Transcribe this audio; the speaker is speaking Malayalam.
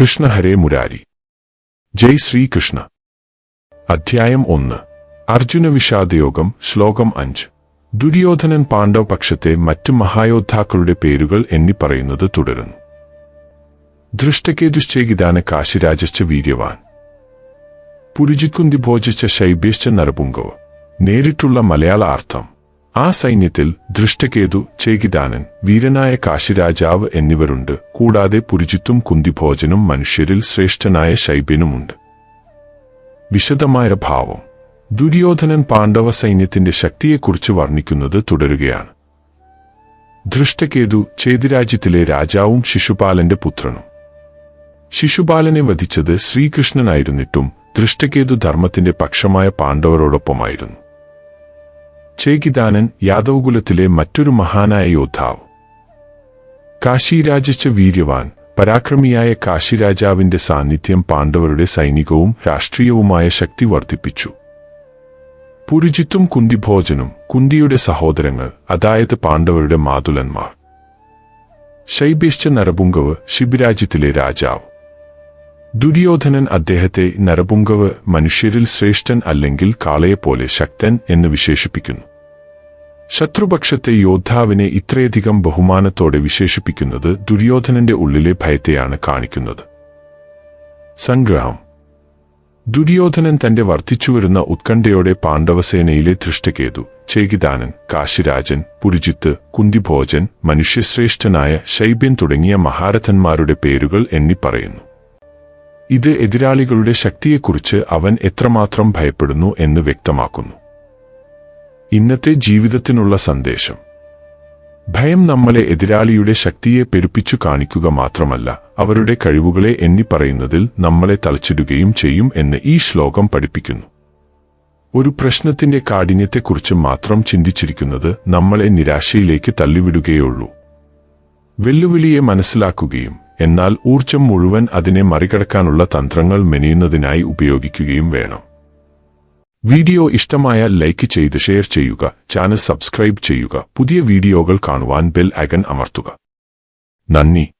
കൃഷ്ണ ഹരേ മുരാരി. ജയ് ശ്രീകൃഷ്ണ അധ്യായം ഒന്ന്. അർജുന വിഷാദയോഗം ശ്ലോകം അഞ്ച്. ദുര്യോധനൻ പാണ്ഡവ പക്ഷത്തെ മറ്റു മഹായോദ്ധാക്കളുടെ പേരുകൾ എന്നി പറയുന്നത് തുടരുന്നു. ദൃഷ്ടകേതുശ്ചേകിദാന കാശിരാജശ്ച വീര്യവാൻ. പുരുജിക്കുന്തി ഭോജിച്ച ശൈബേശ്ച നരപുങ്കോ നേരിട്ടുള്ള മലയാള അർത്ഥം ആ സൈന്യത്തിൽ ദൃഷ്ടകേതു ചേകിദാനൻ വീരനായ കാശിരാജാവ് എന്നിവരുണ്ട്. കൂടാതെ പുരുജിത്തും കുന്തിഭോജനും മനുഷ്യരിൽ ശ്രേഷ്ഠനായ ശൈബ്യനുമുണ്ട്. വിശദമായ ഭാവം. ദുര്യോധനൻ പാണ്ഡവ സൈന്യത്തിന്റെ ശക്തിയെക്കുറിച്ച് വർണിക്കുന്നത് തുടരുകയാണ്. ദൃഷ്ടകേതു ചേതിരാജ്യത്തിലെ രാജാവും ശിശുപാലന്റെ പുത്രനും. ശിശുപാലനെ വധിച്ചത് ശ്രീകൃഷ്ണനായിരുന്നിട്ടും ദൃഷ്ടകേതു ധർമ്മത്തിന്റെ പക്ഷമായ പാണ്ഡവരോടൊപ്പമായിരുന്നു. ചേകിദാനൻ യാദവകുലത്തിലെ മറ്റൊരു മഹാനായ യോദ്ധാവ്. കാശിരാജച്ച വീര്യവാൻ പരാക്രമിയായ കാശിരാജാവിന്റെ സാന്നിധ്യം പാണ്ഡവരുടെ സൈനികവും രാഷ്ട്രീയവുമായ ശക്തി വർദ്ധിപ്പിച്ചു. പുരുജിത്തും കുന്തിഭോജനും കുന്തിയുടെ സഹോദരങ്ങൾ അതായത് പാണ്ഡവരുടെ മാതുലന്മാർ. ശൈബേശ്ച നരപുങ്കവ് ശിബിരാജ്യത്തിലെ രാജാവ്. ദുര്യോധനൻ അദ്ദേഹത്തെ നരപുങ്കവ് മനുഷ്യരിൽ ശ്രേഷ്ഠൻ അല്ലെങ്കിൽ കാളയെപ്പോലെ ശക്തൻ എന്ന് വിശേഷിപ്പിക്കുന്നു. ശത്രുപക്ഷത്തെ യോദ്ധാവിനെ ഇത്രയധികം ബഹുമാനത്തോടെ വിശേഷിപ്പിക്കുന്നത് ദുര്യോധനന്റെ ഉള്ളിലെ ഭയത്തെയാണ് കാണിക്കുന്നത്. സംഗ്രഹം. ദുര്യോധനൻ തന്റെ വർദ്ധിച്ചുവരുന്ന ഉത്കണ്ഠയോടെ പാണ്ഡവസേനയിലെ ധൃഷ്ടകേതു ചേകിദാനൻ കാശിരാജൻ പുരുജിത്ത് കുന്തിഭോജൻ മനുഷ്യശ്രേഷ്ഠനായ ശൈബ്യൻ തുടങ്ങിയ മഹാരഥന്മാരുടെ പേരുകൾ എണ്ണിപ്പറയുന്നു ഇത് എതിരാളികളുടെ ശക്തിയെക്കുറിച്ച് അവൻ എത്രമാത്രം ഭയപ്പെടുന്നു എന്ന് വ്യക്തമാക്കുന്നു. ഇന്നത്തെ ജീവിതത്തിനുള്ള സന്ദേശം. ഭയം നമ്മളെ എതിരാളിയുടെ ശക്തിയെ പെരുപ്പിച്ചു കാണിക്കുക മാത്രമല്ല അവരുടെ കഴിവുകളെ എണ്ണിപ്പറയുന്നതിൽ നമ്മളെ തളച്ചിടുകയും ചെയ്യും എന്ന് ഈ ശ്ലോകം പഠിപ്പിക്കുന്നു. ഒരു പ്രശ്നത്തിന്റെ കാഠിന്യത്തെക്കുറിച്ച് മാത്രം ചിന്തിച്ചിരിക്കുന്നത് നമ്മളെ നിരാശയിലേക്ക് തള്ളിവിടുകയുള്ളൂ വെല്ലുവിളിയെ മനസ്സിലാക്കുകയും എന്നാൽ ഊർജം മുഴുവൻ അതിനെ മറികടക്കാനുള്ള തന്ത്രങ്ങൾ മെനയുന്നതിനായി ഉപയോഗിക്കുകയും വേണം. വീഡിയോ ഇഷ്ടമായാൽ ലൈക്ക് ചെയ്ത് ഷെയർ ചെയ്യുക. ചാനൽ സബ്സ്ക്രൈബ് ചെയ്യുക. പുതിയ വീഡിയോകൾ കാണുവാൻ ബെൽ ഐക്കൺ അമർത്തുക. നന്ദി.